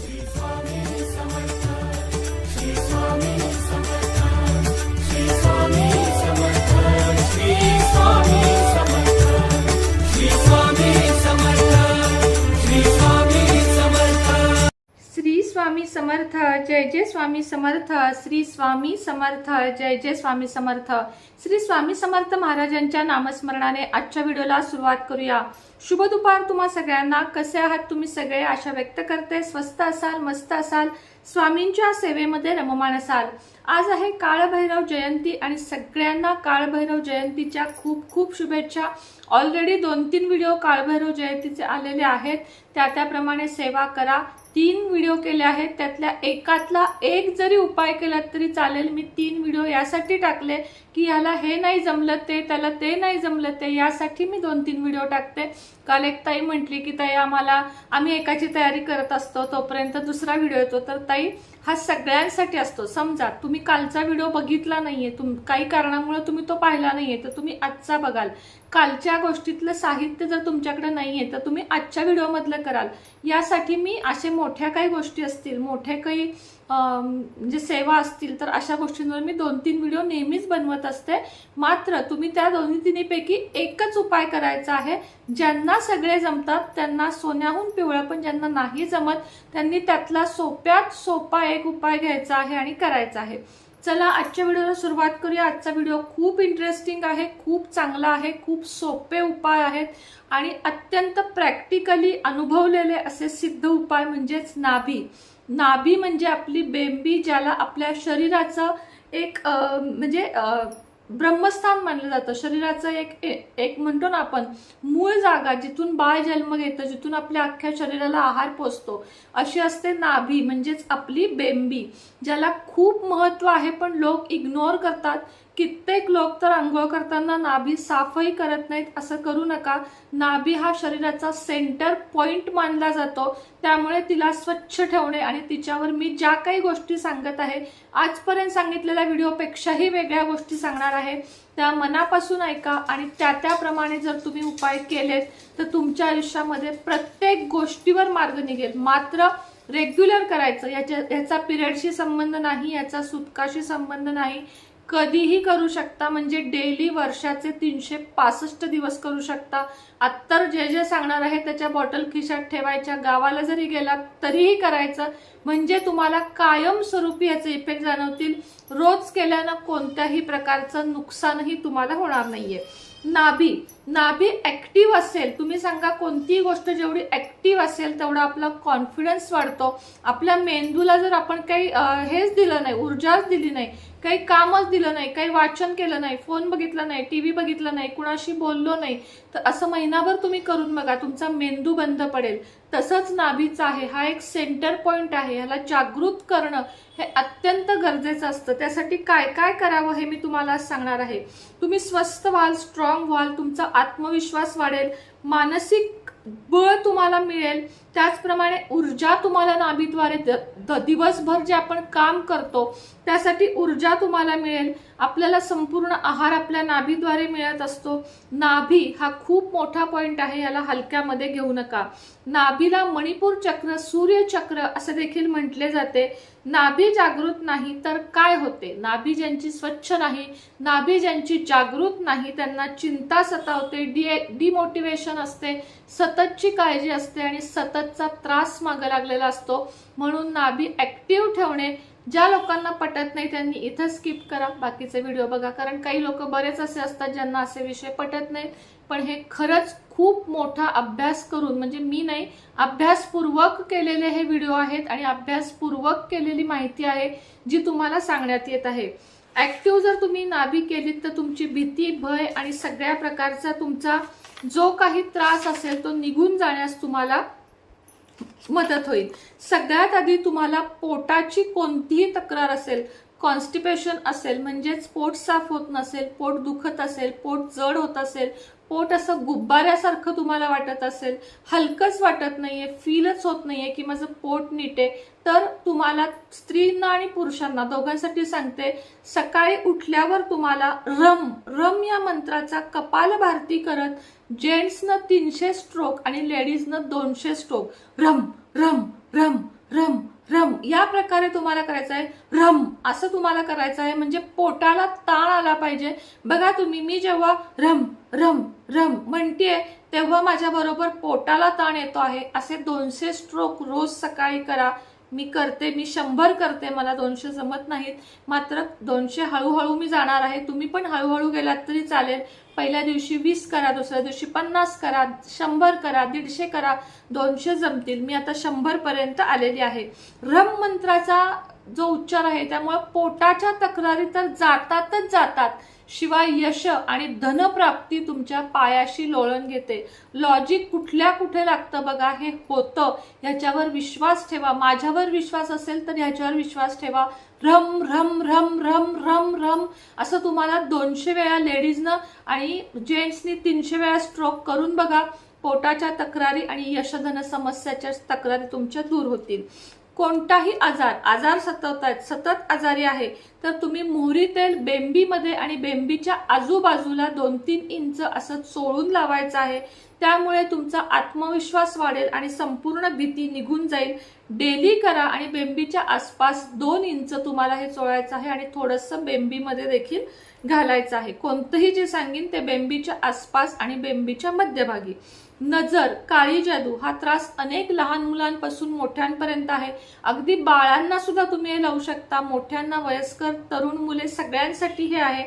श्री स्वामी समर्थ जय जय स्वामी समर्थ श्री स्वामी समर्थ जय जय स्वामी समर्थ. श्री स्वामी समर्थ महाराजांच्या नामस्मरणाने आजच्या व्हिडिओला सुरुवात करूया. शुभ दुपार तुम्हा सगळ्यांना. कसे आहात तुम्ही सगळे? आशा व्यक्त करते. स्वस्त असाल मस्त असाल. स्वामींच्या सेवेमध्ये रममाण असाल. आज आहे काळभैरव जयंती आणि सगळ्यांना काळभैरव जयंतीच्या खूप खूप शुभेच्छा. ऑलरेडी दोन तीन व्हिडिओ काळभैरव जयंतीचे आलेले आहेत. त्या त्याप्रमाणे सेवा करा. तीन व्हिडिओ केले आहेत. त्यातल्या एकातला एक जरी उपाय केला तरी चालेल. मी तीन व्हिडिओ यासाठी टाकले की ह्याला हे नाही जमलं ते त्याला ते नाही जमलं ते यासाठी मी दोन तीन व्हिडिओ टाकते. काल एक ताई म्हटली की ताई आम्हाला आम्ही एकाची तयारी करत असतो. तोपर्यंत दुसरा व्हिडिओ येतो. तर ताई हा सगळ्यांसाठी असतो. समजा तुम्ही कालचा व्हिडिओ बघितला नाहीये तुम काही कारणामुळे तुम्ही तो पाहिला नाहीये तर तुम्ही आजचा बघाल. कालच्या गोष्टीतलं साहित्य जर तुमच्याकडे नाहीये तर तुम्ही आजच्या व्हिडिओमधलं कराल. यासाठी मी असे मोठ्या काही गोष्टी असतील मोठे काही म्हणजे सेवा असतील तर अशा गोष्टींवर मी दोन तीन व्हिडिओ नेहमीच बनवत असते. मात्र तुम्ही त्या दोन्ही तिन्हीपैकी एकच उपाय करायचा आहे. ज्यांना सगळे जमतात त्यांना सोन्याहून पिवळं पण ज्यांना नाही जमत त्यांनी त्यातला सोप्यात सोपा एक उपाय घ्यायचा आहे आणि करायचा आहे. चला आजच्या व्हिडिओला सुरुवात करूया. आजचा व्हिडिओ खूप इंटरेस्टिंग आहे खूप चांगला आहे खूप सोपे उपाय आहेत आणि अत्यंत प्रॅक्टिकली अनुभवलेले असे सिद्ध उपाय म्हणजेच नाभी. नाभी म्हणजे आपली बेंबी ज्याला आपल्या शरीराचं एक म्हणजे ब्रह्मस्थान मानलं जातं. शरीराचं एक ए- एक म्हणतो ना आपण मूळ जागा जिथून बाळ जन्म घेतं जिथून आपल्या अख्ख्या शरीराला आहार पोचतो. अशी असते नाभी म्हणजेच आपली बेंबी ज्याला खूप महत्त्व आहे पण लोक इग्नोर करतात. कित्येक लोक तर आंघोळ करताना नाभी साफही करत नाहीत असं करू नका. नाभी हा शरीराचा सेंटर पॉइंट मानला जातो. त्यामुळे तिला स्वच्छ ठेवणे आणि तिच्यावर मी ज्या काही गोष्टी सांगत आहे आजपर्यंत सांगितलेल्या व्हिडिओपेक्षाही वेगळ्या गोष्टी सांगणार आहे. त्या मनापासून ऐका आणि त्या त्याप्रमाणे जर तुम्ही उपाय केलेत तर तुमच्या आयुष्यामध्ये प्रत्येक गोष्टीवर मार्ग निघेल. मात्र रेग्युलर करायचं याच्या याचा पिरियडशी संबंध नाही याचा सुतकाशी संबंध नाही. कधीही करू शकता म्हणजे डेली वर्षाचे तीनशे पासष्ट दिवस करू शकता. आत्तर जे जे सांगणार आहे त्याच्या बॉटल खिशात ठेवायच्या गावाला जरी गेलात तरीही करायचं. म्हणजे तुम्हाला कायमस्वरूपी याचे इफेक्ट जाणवतील. रोज केल्यानं कोणत्याही प्रकारचं नुकसानही तुम्हाला होणार नाहीये. नाभी नाभी ॲक्टिव्ह असेल. तुम्ही सांगा कोणतीही गोष्ट जेवढी ॲक्टिव्ह असेल तेवढा आपला कॉन्फिडन्स वाढतो. आपल्या मेंदूला जर आपण काही हेच दिलं नाही ऊर्जाच दिली नाही काही कामच दिलं नाही काही वाचन केलं नाही फोन बघितला नाही टी व्ही बघितला नाही कुणाशी बोललो नाही तर असं महिनाभर तुम्ही करून बघा तुमचा मेंदू बंद पडेल. तसंच नाभीचा आहे. हा एक सेंटर पॉईंट आहे. ह्याला जागृत करणं हे अत्यंत गरजेचं असतं. त्यासाठी काय काय करावं हे मी तुम्हाला सांगणार आहे. तुम्ही स्वस्त व्हाल स्ट्रॉंग व्हाल तुमचा आत्मविश्वास वाढेल मानसिक बळ तुम्हाला मिळेल. त्याचप्रमाणे ऊर्जा तुम्हाला नाभीद्वारे द- द- दिवसभर जे आपण काम करतो त्यासाठी ऊर्जा तुम्हाला मिळेल. आपल्याला संपूर्ण आहार आपल्या नाभीद्वारे मिळत असतो. नाभी हा खूप मोठा पॉइंट आहे याला हलक्यामध्ये घेऊ नका. नाभीला मणिपूर चक्र सूर्यचक्र असे देखील म्हटले जाते. नाभी जागृत नाही तर काय होते? नाभी ज्यांची स्वच्छ नाही नाभी ज्यांची जागृत नाही त्यांना चिंता सतावते डी डिमोटिवेशन असते सततची काळजी असते आणि सतत सततचा त्रास मागे लागलेला असतो. म्हणून नाभी ऍक्टिव्ह ठेवणे ज्या लोकांना पटत नाही त्यांनी इथं स्किप करा. बाकीचे व्हिडिओ बघा. कारण काही लोक बरेच असे असतात ज्यांना असे विषय पटत नाहीत. पण हे खरंच खूप मोठा अभ्यास करून म्हणजे मी नाही अभ्यासपूर्वक केलेले हे व्हिडिओ आहेत आणि अभ्यासपूर्वक केलेली माहिती आहे जी तुम्हाला सांगण्यात येत आहे. ऍक्टिव्ह जर तुम्ही नाभी केलीत तर तुमची भीती भय आणि सगळ्या प्रकारचा तुमचा जो काही त्रास असेल तो निघून जाण्यास तुम्हाला मदत होईल. सगळ्यात आधी तुम्हाला पोटाची कोणतीही तक्रार असेल कॉन्स्टिपेशन असेल म्हणजेच पोट साफ होत नसेल पोट दुखत असेल पोट जड होत असेल पोट असं गुब्बाऱ्यासारखं तुम्हाला वाटत असेल हलकंच वाटत नाहीये फीलच होत नाहीये की माझं पोट नीट आहे तर तुम्हाला स्त्रींना आणि पुरुषांना दोघांसाठी सांगते सकाळी उठल्यावर तुम्हाला रम रम या मंत्राचा कपाल भारती करत जेंट्सनं तीनशे स्ट्रोक आणि लेडीजनं दोनशे स्ट्रोक रम रम रम रम रम. या प्रकारे तुम्हाला करायचं आहे रम. असं तुम्हाला करायचं आहे म्हणजे पोटाला ताण आला पाहिजे. बघा तुम्ही मी जेव्हा रम रम रम म्हणतेय तेव्हा माझ्या बरोबर पोटाला ताण येतो आहे. असे दोनशे स्ट्रोक रोज सकाळी करा. मी करते मी शंभर करते मला दोनशे जमत नाहीत. मात्र दोनशे हळूहळू मी जाणार आहे. तुम्ही पण हळूहळू गेलात तरी चालेल. पहिल्या दिवशी वीस करा दुसऱ्या दिवशी पन्नास करा शंभर करा दीडशे करा. दोनशे जमतील. मी आता शंभरपर्यंत आलेली आहे. रम मंत्राचा जो उच्चार आहे त्यामुळे पोटाच्या तक्रारी तर जातातच जातात. शिवाय यश आणि धनप्राप्ती तुमच्या पायाशी लोळण घेते. लॉजिक कुठल्या कुठे लागतं बघा? हे होतं. ह्याच्यावर विश्वास ठेवा. माझ्यावर विश्वास असेल तर ह्याच्यावर विश्वास ठेवा. रम रम रम रम रम रम. असं तुम्हाला दोनशे वेळा लेडीजनं आणि जेंट्सनी तीनशे वेळा स्ट्रोक करून बघा. पोटाच्या तक्रारी आणि यशधन समस्याच्या तक्रारी तुमच्या दूर होतील. कोणताही आजार आजार सतत आहेत सतत आजारी आहे तर तुम्ही मोहरी तेल बेंबीमध्ये आणि बेंबीच्या आजूबाजूला दोन तीन इंच असं चोळून लावायचं आहे. त्यामुळे तुमचा आत्मविश्वास वाढेल आणि संपूर्ण भीती निघून जाईल. डेली करा आणि बेंबीच्या आसपास दोन इंच तुम्हाला हे चोळायचं आहे आणि थोडंसं बेंबीमध्ये देखील घालायचं आहे. कोणतंही जे सांगेन ते बेंबीच्या आसपास आणि बेंबीच्या मध्यभागी. नजर काळी जादू हा त्रास अनेक लहान मुलांपासून मोठ्यांपर्यंत आहे. अगदी बाळांना सुद्धा तुम्ही हे लावू शकता. मोठ्यांना वयस्कर तरुण मुले सगळ्यांसाठी हे आहे.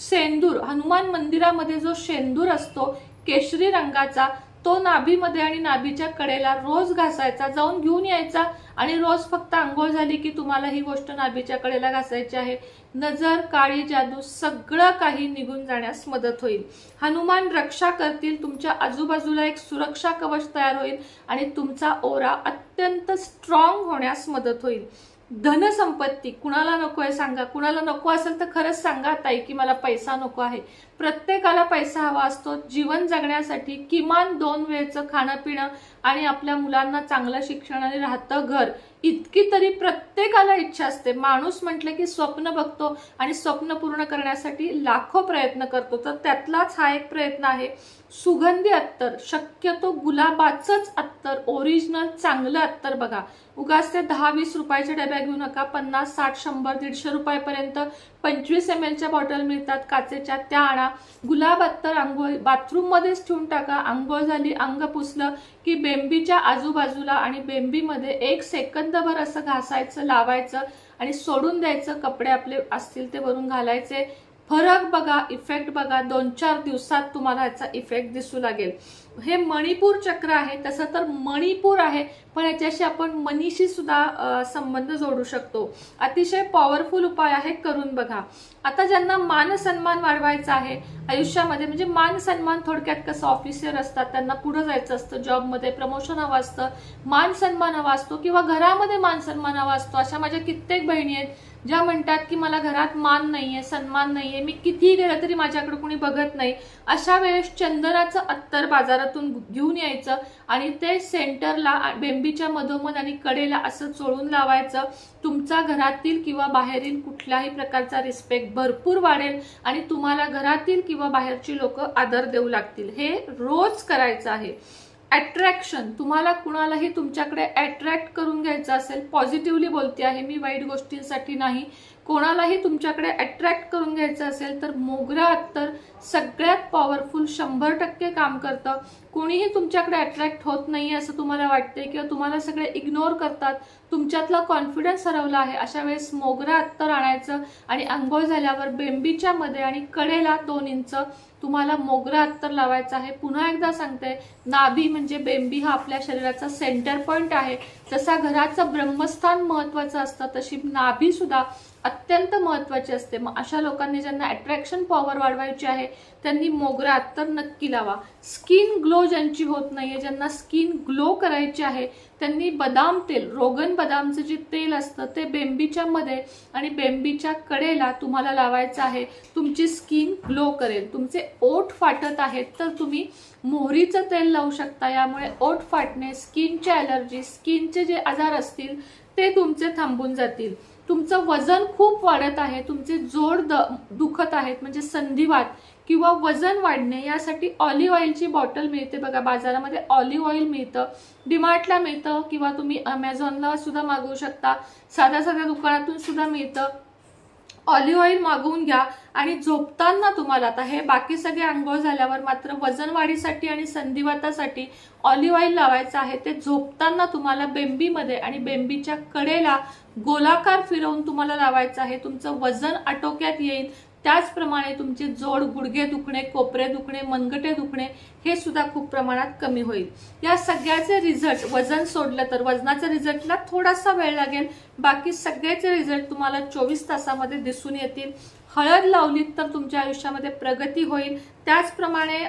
शेंदूर हनुमान मंदिरामध्ये जो शेंदूर असतो केशरी रंगाचा तो नाभीमध्ये आणि नाभीच्या कडेला रोज घासायचा जाऊन घेऊन यायचा आणि रोज फक्त आंघोळ झाली की तुम्हाला ही गोष्ट नाभीच्या कडेला घासायची आहे. नजर काळी जादू सगळं काही निघून जाण्यास मदत होईल. हनुमान रक्षा करतील तुमच्या आजूबाजूला एक सुरक्षा कवच तयार होईल आणि तुमचा ओरा अत्यंत स्ट्रॉंग होण्यास मदत होईल. धनसंपत्ती कुणाला नको आहे सांगा. कुणाला नको असेल तर खरंच सांगा ताई की मला पैसा नको आहे. प्रत्येकाला पैसा हवा असतो. जीवन जगण्यासाठी किमान दोन वेळचं खाणं पिणं आणि आपल्या मुलांना चांगलं शिक्षण आणि राहतं घर. इतकी तरी प्रत्येकाला इच्छा असते. माणूस म्हटलं की स्वप्न बघतो आणि स्वप्न पूर्ण करण्यासाठी लाखो प्रयत्न करतो. तर त्यातलाच हा एक प्रयत्न आहे. सुगंधी अत्तर. शक्यतो गुलाबाचंच अत्तर. ओरिजिनल चांगलं अत्तर बघा. उगाच ते दहा वीस रुपयाच्या डब्या घेऊ नका. पन्नास साठ शंभर दीडशे रुपयापर्यंत पंचवीस एम एलच्या बॉटल मिळतात काचेच्या त्या आणा. गुलाब अत्तर आंघोळ बाथरूममध्येच ठेवून टाका. आंघोळ झाली अंग पुसलं की बेंबीच्या आजूबाजूला आणि बेंबीमध्ये एक सेकंदभर असं घासायचं लावायचं आणि सोडून द्यायचं. कपडे आपले असतील ते वरून घालायचे. फरक बघा इफेक्ट बघा. दोन चार दिवसात तुम्हाला याचा इफेक्ट दिसू लागेल. हे मणिपूर चक्र आहे तसं तर मणिपूर आहे पण याच्याशी आपण मनीशी सुद्धा संबंध जोडू शकतो. अतिशय पॉवरफुल उपाय आहे करून बघा. आता ज्यांना मान सन्मान वाढवायचा आहे आयुष्यामध्ये म्हणजे मान सन्मान थोडक्यात कसं ऑफिसर असतात त्यांना पुढे जायचं असतं जॉबमध्ये प्रमोशन हवं असतं मान सन्मान हवा असतो किंवा घरामध्ये मान सन्मान हवा असतो. अशा माझ्या कित्येक बहिणी आहेत ज्या म्हणतात की मला घरात मान नाहीये सन्मान नाहीये मी कितीही गेलं तरी माझ्याकडे कोणी बघत नाही अशा वेळेस चंदनाचं अत्तर बाजारातून घेऊन यायचं आणि ते सेंटरला बेंबीच्या मधोमध आणि कडेला असं चोळून लावायचं. तुमचा घरातील किंवा बाहेरील कुठल्याही प्रकारचा रिस्पेक्ट भरपूर वाढेल आणि तुम्हाला घरातील किंवा बाहेरची लोक आदर देऊ लागतील. हे रोज करायचं आहे. अट्रॅक्शन तुम्हाला कुणालाही तुमच्याकडे अट्रॅक्ट करून घ्यायचं असेल पॉझिटिव्हली बोलते आहे. मी वाईट गोष्टींसाठी नाही. कोणालाही तुमच्याकडे अट्रॅक्ट करून घ्यायचं असेल तर मोगरा अत्तर सगळ्यात पॉवरफुल शंभर टक्के काम करतं. कोणीही तुमच्याकडे अट्रॅक्ट होत नाही असं तुम्हाला वाटते किंवा तुम्हाला सगळे इग्नोर करतात तुमच्यातला कॉन्फिडन्स हरवला आहे अशा वेळेस मोगरा अत्तर आणायचं आणि आंघोळ झाल्यावर बेंबीच्या मध्ये आणि कडेला दोन इंच तुम्हाला मोगरा अत्तर लावायचा आहे. पुन्हा एकदा सांगते नाभी म्हणजे बेंबी हा आपल्या शरीराचा सेंटर पॉइंट आहे. जसा घराचं ब्रह्मस्थान महत्वाचं असतं तशी नाभी सुद्धा अत्यंत महत्वाची असते. मग अशा लोकांनी ज्यांना अट्रॅक्शन पॉवर वाढवायची आहे त्यांनी मोगरा तर नक्की लावा. स्किन ग्लो ज्यांची होत नाहीये ज्यांना स्किन ग्लो करायची आहे त्यांनी बदाम तेल रोगन बदामचं जे तेल असतं ते बेंबीच्या मध्ये आणि बेंबीच्या कडेला तुम्हाला लावायचं आहे. तुमची स्किन ग्लो करेल. तुमचे ओठ फाटत आहेत तर तुम्ही मोहरीचं तेल लावू शकता. यामुळे ओठ फाटणे स्किनचे ॲलर्जी स्किनचे जे आजार असतील ते तुमचे थांबून जातील. तुमचं वजन खूप वाढत आहे. तुमचे जोड द दुखत आहेत. म्हणजे संधिवात किंवा वजन वाढणे यासाठी ऑलिव्ह ऑइलची बॉटल मिळते बघा. बाजारामध्ये ऑलिव्ह ऑइल मिळतं. डिमार्टला मिळतं किंवा तुम्ही अमेझॉनला सुद्धा मागवू शकता. साध्या साध्या दुकानातून सुद्धा मिळतं. ऑलिव्ह ऑइल मागवून घ्या आणि झोपताना तुम्हाला आता हे बाकी सगळे आंघोळ झाल्यावर मात्र वजनवाढीसाठी आणि संधिवातासाठी ऑलिव्ह ऑइल लावायचं आहे. ते झोपताना तुम्हाला बेंबीमध्ये आणि बेंबीच्या कडेला गोलाकार फिरवून तुम्हाला लावायचं आहे. तुमचं वजन आटोक्यात येईल. त्याचप्रमाणे तुमचे जोड गुडघे दुखणे कोपरे दुखणे मनगटे दुखणे हे सुद्धा खूप प्रमाणात कमी होईल. या सगळ्याचे रिझल्ट वजन सोडलं तर वजनाच्या रिझल्टला थोडासा वेळ लागेल. बाकी सगळ्याचे रिझल्ट तुम्हाला चोवीस तासामध्ये दिसून येतील. हळद लावलीत तर तुमच्या आयुष्यामध्ये प्रगती होईल. त्याचप्रमाणे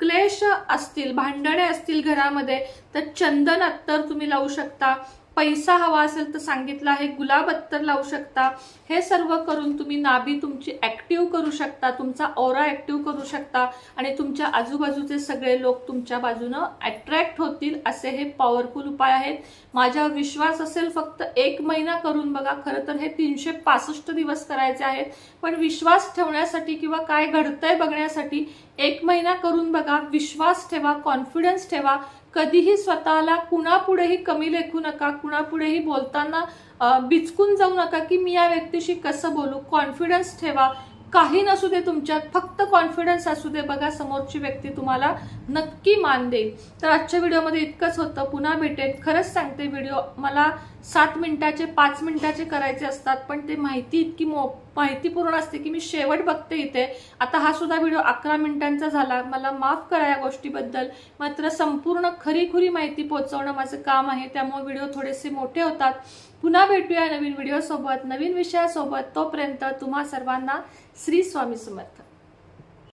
क्लेश असतील भांडणे असतील घरामध्ये तर चंदन अत्तर तुम्ही लावू शकता. पैसा हवा असेल तर सांगितलं आहे गुलाब अत्तर लावू शकता. हे सर्व करून तुम्ही नाभी तुमची ऍक्टिव्ह करू शकता तुमचा ओरा ऍक्टिव्ह करू शकता आणि तुमच्या आजूबाजूचे सगळे लोक तुमच्या बाजूनं अट्रॅक्ट होतील असे हे पॉवरफुल उपाय आहेत. माझ्या विश्वास असेल फक्त एक महिना करून बघा खरं तर हे तीनशे पासष्ट दिवस करायचे आहेत. पण विश्वास ठेवण्यासाठी किंवा काय घडतंय बघण्यासाठी एक महिना करून बघा विश्वास ठेवा कॉन्फिडन्स ठेवा. कधीही स्वतःला कुणापुढेही कमी लेखू नका कुणापुढेही बोलताना बिचकून जाऊ नका की मी या व्यक्तीशी कसं बोलू. कॉन्फिडन्स ठेवा. काही नसू दे तुमच्यात फक्त कॉन्फिडन्स असू दे. बघा समोरची व्यक्ती तुम्हाला नक्की मान देईल. तर आजच्या व्हिडिओमध्ये इतकंच होतं. पुन्हा भेटेल खरंच सांगते व्हिडिओ मला सात मिनिटाचे पाच मिनिटाचे करायचे असतात पण ते माहिती इतकी मो माहितीपूर्ण असते की मी शेवट बघते इथे. आता हा सुद्धा व्हिडिओ अकरा मिनिटांचा झाला. मला माफ करा या गोष्टीबद्दल. मात्र संपूर्ण खरीखुरी माहिती पोहोचवणं माझं काम आहे. त्यामुळे व्हिडिओ थोडेसे मोठे होतात. पुन्हा भेटूया नवीन व्हिडिओसोबत नवीन विषयासोबत. तोपर्यंत तुम्हा सर्वांना श्री स्वामी समर्थ